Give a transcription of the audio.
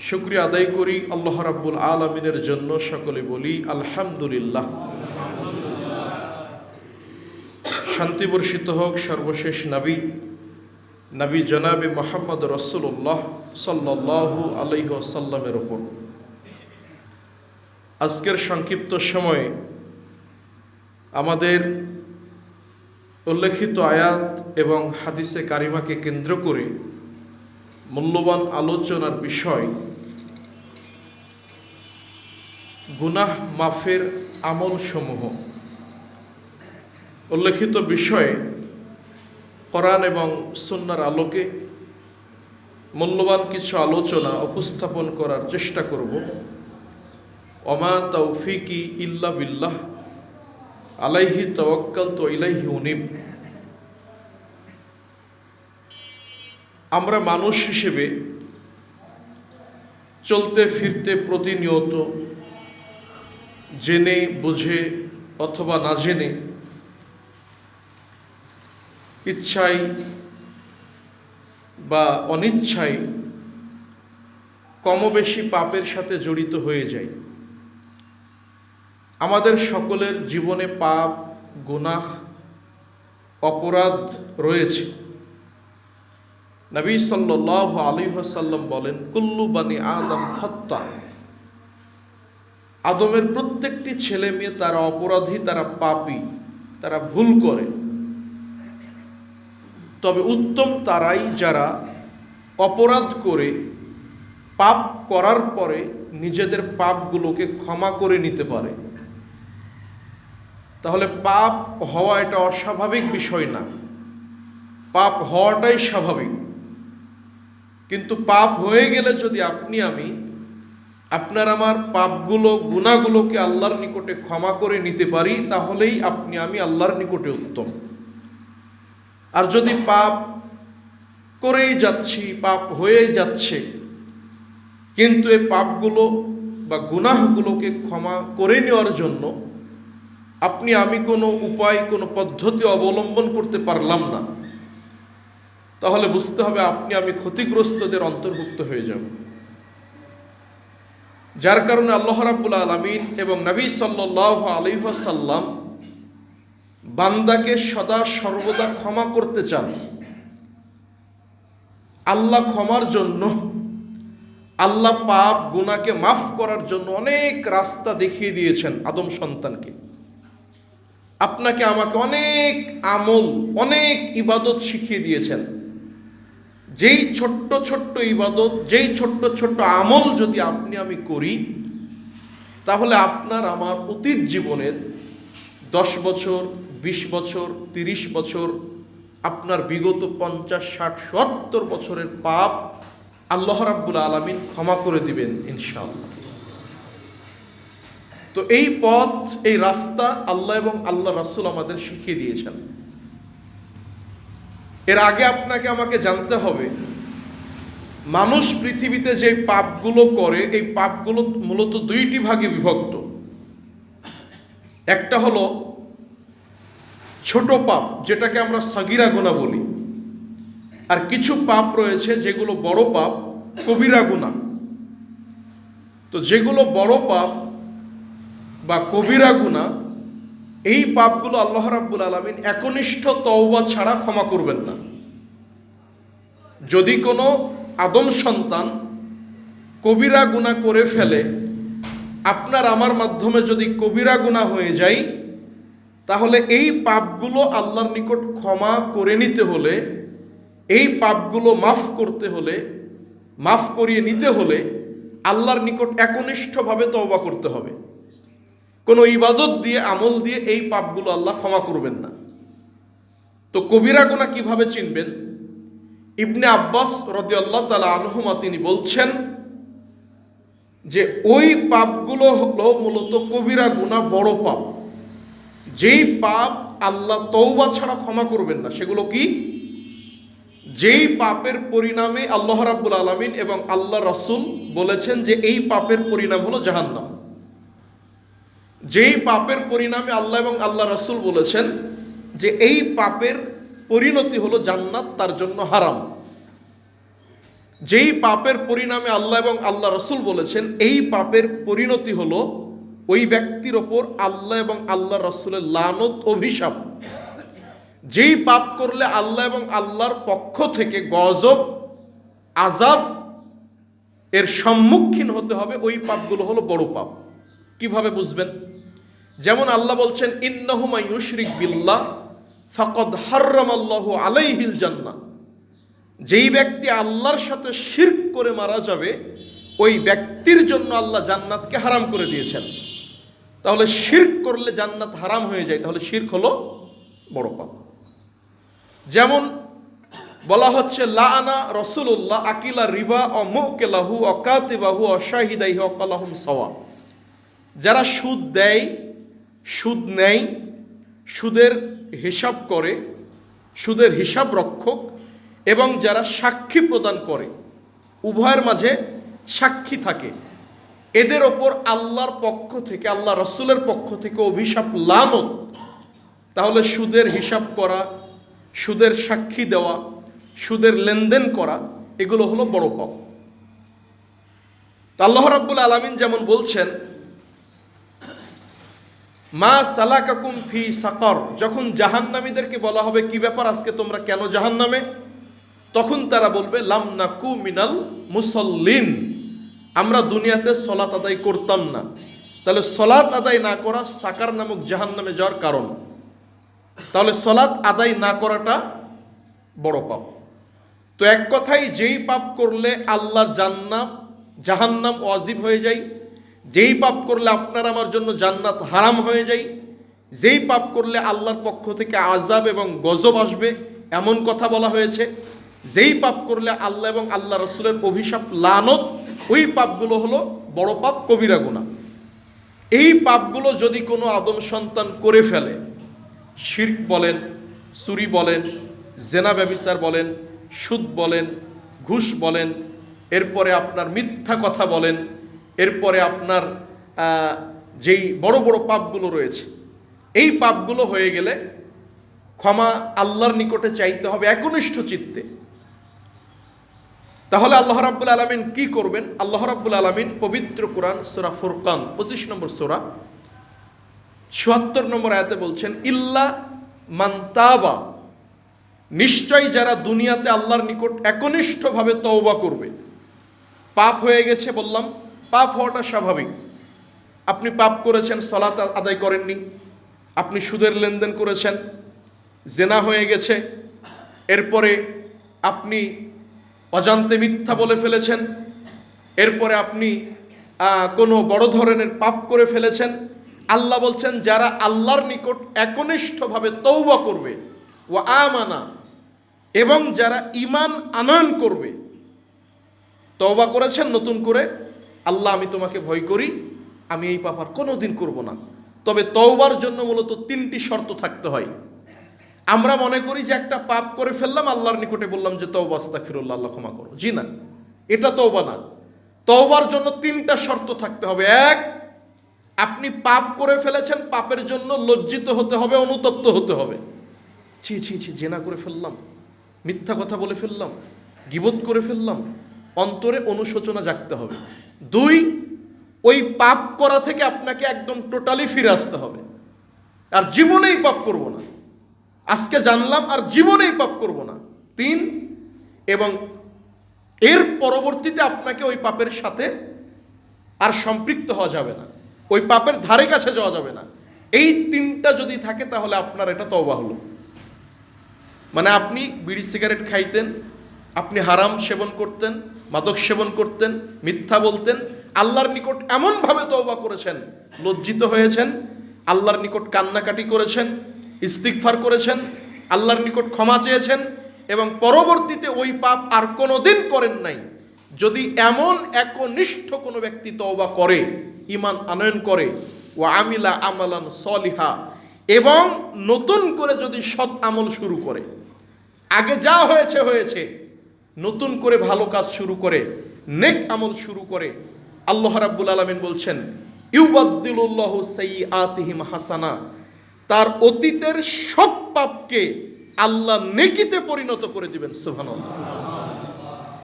শুক্রিয়া আদায় করি আল্লাহ রাব্বুল আলমিনের জন্য সকলে বলি আলহামদুলিল্লাহ। শান্তি বর্ষিত হোক সর্বশেষ নবী নবী জনাবে মোহাম্মদ রসুল্লাহ সাল্লাহু আলহ সাল্লামের ওপর আজকের সংক্ষিপ্ত সময়ে আমাদের উল্লেখিত আয়াত এবং হাদিসে কারিমাকে কেন্দ্র করে মূল্যবান আলোচনার বিষয় গুনাহ মাফের আমলসমূহ। উল্লেখিত বিষয়ে কোরআন এবং সুন্নার আলোকে মূল্যবান কিছু আলোচনা উপস্থাপন করার চেষ্টা করব। অমা তৌফিকি ইল্লা বিল্লাহ, আলাইহি তওয়াক্কাল তো ইলাইহি উনিব। আমরা মানুষ হিসেবে চলতে ফিরতে প্রতিনিয়ত জেনে, বুঝে অথবা না জেনে ইচ্ছাই বা অনিচ্ছাই কমবেশি পাপের সাথে জড়িত হয়ে যায়। আমাদের সকলের জীবনে পাপ, গুনাহ, অপরাধ রয়েছে। নবী সাল্লাহ আলী সাল্লাম বলেন, কুল্লু বানি আদম খত্তা আদমের প্রত্যেকটি ছেলে মেয়ে তারা অপরাধী, তারা পাপী, তারা ভুল করে। তবে উত্তম তারাই যারা অপরাধ করে, পাপ করার পরে নিজেদের পাপগুলোকে ক্ষমা করে নিতে পারে। তাহলে পাপ হওয়া এটা অস্বাভাবিক বিষয় না। পাপ হওয়াটাই স্বাভাবিক। কিন্তু পাপ হয়ে গেলে যদি আপনি, আমি আপনার আমার পাপগুলো গুণাগুলোকে আল্লাহর নিকটে ক্ষমা করে নিতে পারি, তাহলেই আপনি, আমি আল্লাহর নিকটে উত্তম। আর যদি পাপ করেই যাচ্ছি, পাপ হয়েই যাচ্ছে, কিন্তু এই পাপগুলো বা গুনাহগুলোকে ক্ষমা করে নেওয়ার জন্য আপনি, আমি কোনো উপায়, কোনো পদ্ধতি অবলম্বন করতে পারলাম না, তাহলে বুঝতে হবে আপনি, আমি ক্ষতিগ্রস্তদের অন্তর্ভুক্ত হয়ে যাব। যার কারণে আল্লাহ রাব্বুল আলমিন এবং নবী সাল্লাহ আলিহাসাল্লাম বান্দাকে সদা সর্বদা ক্ষমা করতে চান। আল্লাহ ক্ষমার জন্য, আল্লাহ পাপ গুনাকে মাফ করার জন্য অনেক রাস্তা দেখিয়ে দিয়েছেন আদম সন্তানকে। আপনাকে আমাকে অনেক আমল, অনেক ইবাদত শিখিয়ে দিয়েছেন। যেই ছোট্ট ছোট্ট ইবাদত, যেই ছোট্ট ছোট্ট আমল যদি আপনি আমি করি, তাহলে আপনার আমার অতীত জীবনের দশ বছর, বিশ বছর, তিরিশ বছর, আপনার বিগত পঞ্চাশ, ষাট, সত্তর বছরের পাপ আল্লাহ রাব্বুল আলমিন ক্ষমা করে দিবেন ইনশাআল্লাহ। তো এই পথ, এই রাস্তা আল্লাহ এবং আল্লাহ রাসুল আমাদের শিখিয়ে দিয়েছেন। এর আগে আপনাকে আমাকে জানতে হবে, মানুষ পৃথিবীতে যে পাপগুলো করে, এই পাপগুলো মূলত দুইটি ভাগে বিভক্ত। একটা হলো ছোট পাপ, যেটাকে আমরা সাগিরা গোনা বলি। আর কিছু পাপ রয়েছে যেগুলো বড় পাপ কবিরা গুণা তো যেগুলো বড় পাপ বা কবিরা গুণা এই পাপগুলো আল্লাহ রাব্বুল আলমিন একনিষ্ঠ তওবা ছাড়া ক্ষমা করবেন না। যদি কোনো আদম সন্তান কবিরা গুণা করে ফেলে, আপনার আমার মাধ্যমে যদি কবিরা গুণা হয়ে যায়, তাহলে এই পাপগুলো আল্লাহর নিকট ক্ষমা করে নিতে হলে, এই পাপগুলো মাফ করতে হলে, মাফ করিয়ে নিতে হলে আল্লাহর নিকট একনিষ্ঠভাবে তওবা করতে হবে। কোনো ইবাদত দিয়ে, আমল দিয়ে এই পাপগুলো আল্লাহ ক্ষমা করবেন না। তো কবিরা গোনা কীভাবে চিনবেন? ইবনে আব্বাস রদি আল্লাহ তালা আনহুমা তিনি বলছেন যে, ওই পাপগুলো হলো মূলত কবিরা গুণা বড় পাপ। যেই পাপ আল্লাহ তৌবা ছাড়া ক্ষমা করবেন না, সেগুলো কি? যেই পাপের পরিণামে আল্লাহ রাব্বুল আলমিন এবং আল্লাহ রাসুল বলেছেন যে, এই পাপের পরিণাম হলো জাহান্নাম। যেই পাপের পরিণামে আল্লাহ এবং আল্লাহ রাসুল বলেছেন যে এই পাপের পরিণতি হলো জান্নাত, তার জন্য হারাম। যেই পাপের পরিণামে আল্লাহ এবং আল্লাহ রসুল বলেছেন, এই পাপের পরিণতি হলো ওই ব্যক্তির ওপর আল্লাহ এবং আল্লাহ রসুলের লানত, অভিশাপ। যেই পাপ করলে আল্লাহ এবং আল্লাহর পক্ষ থেকে গজব আজাব এর সম্মুখীন হতে হবে, ওই পাপগুলো হলো বড় পাপ। কীভাবে বুঝবেন? যেমন আল্লাহ বলছেন ইন্নাহুমা ইউশরিক বিল্লাহ, ফাকদ হার্রাম আল্লাহ আলাইহিল জান্নাহ। যেই ব্যক্তি আল্লাহর সাথে শিরক করে মারা যাবে, ওই ব্যক্তির জন্য আল্লাহ জান্নাতকে হারাম করে দিয়েছেন। তাহলে শিরক করলে জান্নাত হারাম হয়ে যায়, তাহলে শিরক হলো বড় পাপ। যেমন বলা হচ্ছে, লাআনা রসুল্লাহ আকিলা রিবা অ মুকেলাহু অকাতিবাহু অশাহিদাইহু অকালাহুম সওয়া যারা সুদ দেয় সুদ নেয়, সুদের হিসাব করে, সুদের হিসাব রক্ষক এবং যারা সাক্ষী প্রদান করে, উভয়ের মাঝে সাক্ষী থাকে। এদের ওপর আল্লাহর পক্ষ থেকে, আল্লাহ রসুলের পক্ষ থেকে অভিশাপ, লানত। তাহলে সুদের হিসাব করা, সুদের সাক্ষী দেওয়া, সুদের লেনদেন করা, এগুলো হলো বড় পাপ। আল্লাহ রাব্বুল আলামিন যেমন বলছেন মা সালাকাকুম ফি সাকর, যখন জাহান্নামীদেরকে বলা হবে, কি ব্যাপার আজকে তোমরা কেন জাহান্নামে? তখন তারা বলবে, লাম নাকু মিনাল মুসল্লিন, আমরা দুনিয়াতে সলাত আদায় করতাম না। তাহলে সলাত আদায় না করা সাকার নামক জাহান্নামে যাওয়ার কারণ। তাহলে সলাত আদায় না করাটা বড় পাপ। তো এক কথাই যেই পাপ করলে আল্লাহ জান্নাম, জাহান্নাম ওয়াজিব হয়ে যায় যেই পাপ করলে আপনার আমার জন্য জান্নাত হারাম হয়ে যায়, যেই পাপ করলে আল্লাহর পক্ষ থেকে আজাব এবং গজব আসবে, এমন কথা বলা হয়েছে। যেই পাপ করলে আল্লাহ এবং আল্লাহ রসুলের অভিশাপ, লানত, ওই পাপগুলো হলো বড় পাপ, কবিরা গুণা এই পাপগুলো যদি কোনো আদম সন্তান করে ফেলে, শির্ক বলেন, চুরি বলেন, জেনা ব্যবিচার বলেন, সুদ বলেন, ঘুষ বলেন, এরপরে আপনার মিথ্যা কথা বলেন এরপরে আপনার যেই বড় বড় পাপগুলো রয়েছে, এই পাপগুলো হয়ে গেলে ক্ষমা আল্লাহর নিকটে চাইতে হবে একনিষ্ঠ চিত্তে। তাহলে আল্লাহ রাব্বুল আলমিন কি করবেন? আল্লাহ রাব্বুল আলমিন পবিত্র কোরআন সোরা ফুরকান, পঁচিশ নম্বর সোরা, চুয়াত্তর নম্বর আয়াতে বলছেন, ইল্লা মান্তাবা নিশ্চয় যারা দুনিয়াতে আল্লাহর নিকট একনিষ্ঠভাবে তওবা করবে। পাপ হয়ে গেছে বললাম পাপ হওয়াটা স্বাভাবিক। আপনি পাপ করেছেন সলাত আদায় করেননি। আপনি সুদের লেনদেন করেছেন, জেনা হয়ে গেছে। এরপরে আপনি অজান্তে মিথ্যা বলে ফেলেছেন। এরপরে আপনি কোনো বড় ধরনের পাপ করে ফেলেছেন। আল্লাহ বলছেন, যারা আল্লাহর নিকট একনিষ্ঠভাবে তৌবা করবে ও আমানা, এবং যারা ইমান আনয়ন করবে, তওবা করেছেন, নতুন করে আল্লাহ, আমি তোমাকে ভয় করি, আমি এই পাপ আর কোনোদিন করব না। তবে তওবার জন্য মূলত তিনটি শর্ত থাকতে হয়। আমরা মনে করি যে একটা পাপ করে ফেললাম, আল্লাহর নিকটে বললাম যে, তওবা, আস্তাগফিরুল্লাহ, আল্লাহ ক্ষমা করো। জি না, এটা তওবা না। তওবার জন্য তিনটা শর্ত থাকতে হবে। এক, আপনি পাপ করে ফেলেছেন, পাপের জন্য লজ্জিত হতে হবে, অনুতপ্ত হতে হবে। ছি ছি ছি, জেনা করে ফেললাম, মিথ্যা কথা বলে ফেললাম, গিবত করে ফেললাম, অন্তরে অনুশোচনা জাগতে হবে। দুই, ওই পাপ করা থেকে আপনাকে একদম টোটালি ফিরে আসতে হবে। আর জীবনেই পাপ করব না। আজকে জানলাম আর জীবনেই পাপ করব না। তিন, এবং এর পরবর্তীতে আপনাকে ওই পাপের সাথে আর সম্পৃক্ত হওয়া যাবে না। ওই পাপের ধারে কাছে যাওয়া যাবে না। এই তিনটা যদি থাকে তাহলে আপনার এটা তওবা হলো। মানে আপনি বিড়ি সিগারেট খাইতেন, আপনি হারাম সেবন করতেন মাদক সেবন করতেন, মিথ্যা বলতেন। আল্লাহর নিকট এমনভাবে তওবা করেছেন, লজ্জিত হয়েছেন, আল্লাহর নিকট কান্নাকাটি করেছেন, ইস্তিগফার করেছেন, আল্লাহর নিকট ক্ষমা চেয়েছেন এবং পরবর্তীতে ওই পাপ আর কোনো দিন করেন নাই। যদি এমন একনিষ্ঠ কোনো ব্যক্তি তওবা করে ইমান আনয়ন করে ও আমিলা আমালান সলিহা, এবং নতুন করে যদি সৎ আমল শুরু করে, আগে যা হয়েছে হয়েছে নতুন করে ভালো কাজ শুরু করে, নেক আমল শুরু করে, আল্লাহ রাব্বুল আলমিন বলছেন ইউবাদ্দিল্লাহ সেই আতিহিম হাসানা। তার অতীতের সব পাপকে আল্লাহ নেকিতে পরিণত করে দিবেন, সুবহানাল্লাহ।